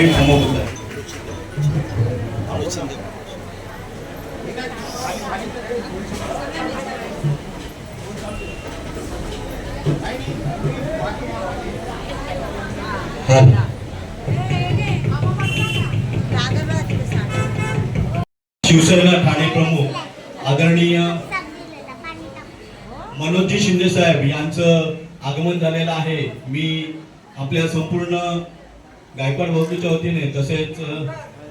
आहे शिवसेना ठाणे प्रमुख आदरणीय मनोजजी शिंदे साहेब यांचं आगमन झालेलं आहे. मी आपल्या संपूर्ण गायकवाड भवतीच्या वतीने तसेच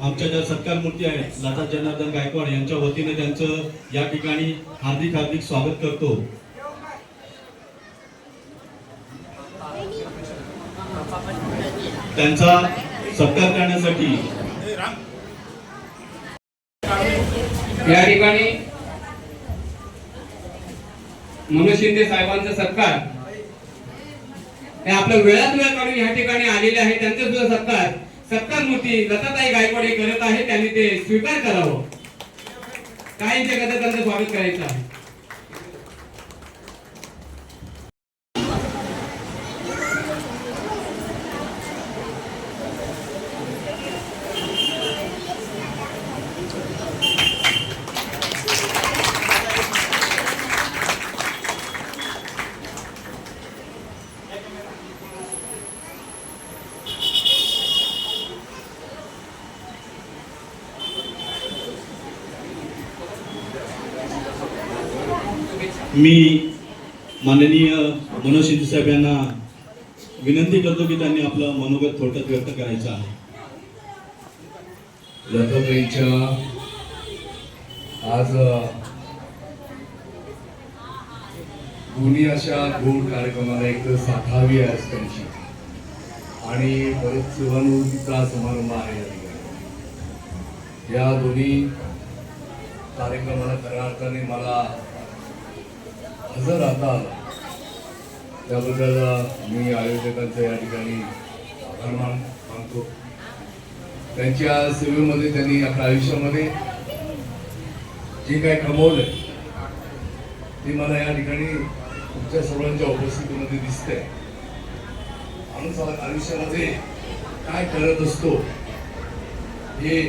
आमच्या ज्या सत्कार मूर्ती आहेत लता जनार्दन गायकवाड यांच्या वतीने त्यांचं या ठिकाणी हार्दिक हार्दिक स्वागत करतो. त्यांचा सत्कार करण्यासाठी या ठिकाणी मनोज शिंदे साहेबांचा सत्कार हे आपल्या वेळात वेळ काढून या ठिकाणी आलेले आहे त्यांचे सुद्धा सत्कार. सत्कार मूर्ती लताताई गायकवाड हे करत आहे त्यांनी ते स्वीकार करावं. काहींच्या कदा त्यांचं स्वागत करायचं आहे? मी माननीय मनोज शिंदे साहेब यांना विनंती करतो की त्यांनी आपलं मनोगत थोडक्यात व्यक्त करायचं आहे. लताताईंच्या आज दोन्ही अशा दोन कार्यक्रमाला एक साठावी आहे त्यांची. आणि परत सेवानिवृत्तीचा समारंभ आहे या ठिकाणी. या दोन्ही कार्यक्रमाला खऱ्या अर्थाने मला हजर राहता त्याबद्दल मी आयोजकांचं या ठिकाणी आभार मान मानतो. त्यांच्या सेवेमध्ये त्यांनी आपल्या आयुष्यामध्ये जे काय कमवलंय ते मला या ठिकाणी तुमच्या सर्वांच्या उपस्थितीमध्ये दिसतंय. माणूस आयुष्यामध्ये काय करत असतो हे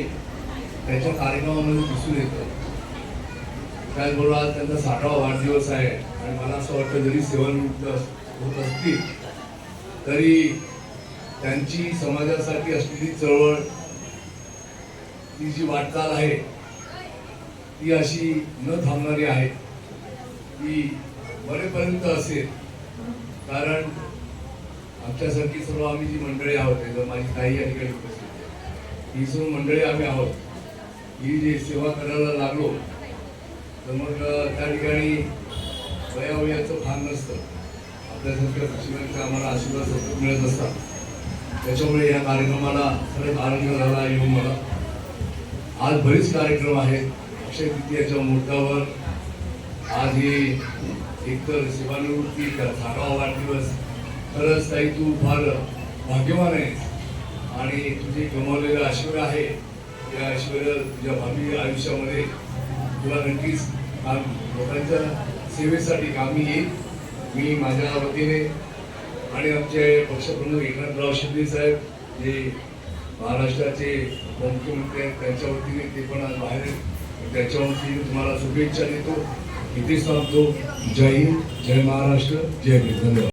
त्याच्या कार्यक्रमामध्ये दिसून येतं. त्याचबरोबर आज त्यांचा साठावा वाढदिवस आहे. आणि मला असं वाटतं जरी सेवानिवृत्त होत असतील तरी त्यांची समाजासाठी असलेली चळवळ ती जी वाटचाल आहे ती अशी न थांबणारी आहे. ती बरेपर्यंत असेल. कारण आमच्यासारखी सर्व आम्ही जी मंडळी आहोत जर माझी ताई या ठिकाणी उपस्थित ही सर्व मंडळी आम्ही आहोत. ही जी सेवा करायला लागलो तर मग त्या ठिकाणी वयावयाचं भान नसतं. आपल्यासारख्या शिक्षकांचा आम्हाला आशीर्वाद सतत मिळत असतात. त्याच्यामुळे या कार्यक्रमाला खरंच आनंद झाला येऊन मला. आज बरेच कार्यक्रम आहेत. अक्षय तृतीयाच्या मुहूर्तावर आज हे एकतर सेवानिवृत्ती साठावा वाढदिवस. खरंच ताई तू फार भाग्यवान आहेस. आणि तुझे गमावलेलं ऐश्वर आहे. या ऐश्वर तुझ्या भावी आयुष्यामध्ये तुला नक्कीच लोकांच्या सेवेसाठी कामी येईल. मी माझ्या वतीने आणि आमचे पक्षप्रमुख एकनाथराव शिंदे साहेब जे महाराष्ट्राचे उपमुख्यमंत्री आहेत त्यांच्या वतीने ते पण आज बाहेर त्याच्या वतीने तुम्हाला शुभेच्छा देतो. इथेच सांगतो जय हिंद जय महाराष्ट्र जय धन्यवाद.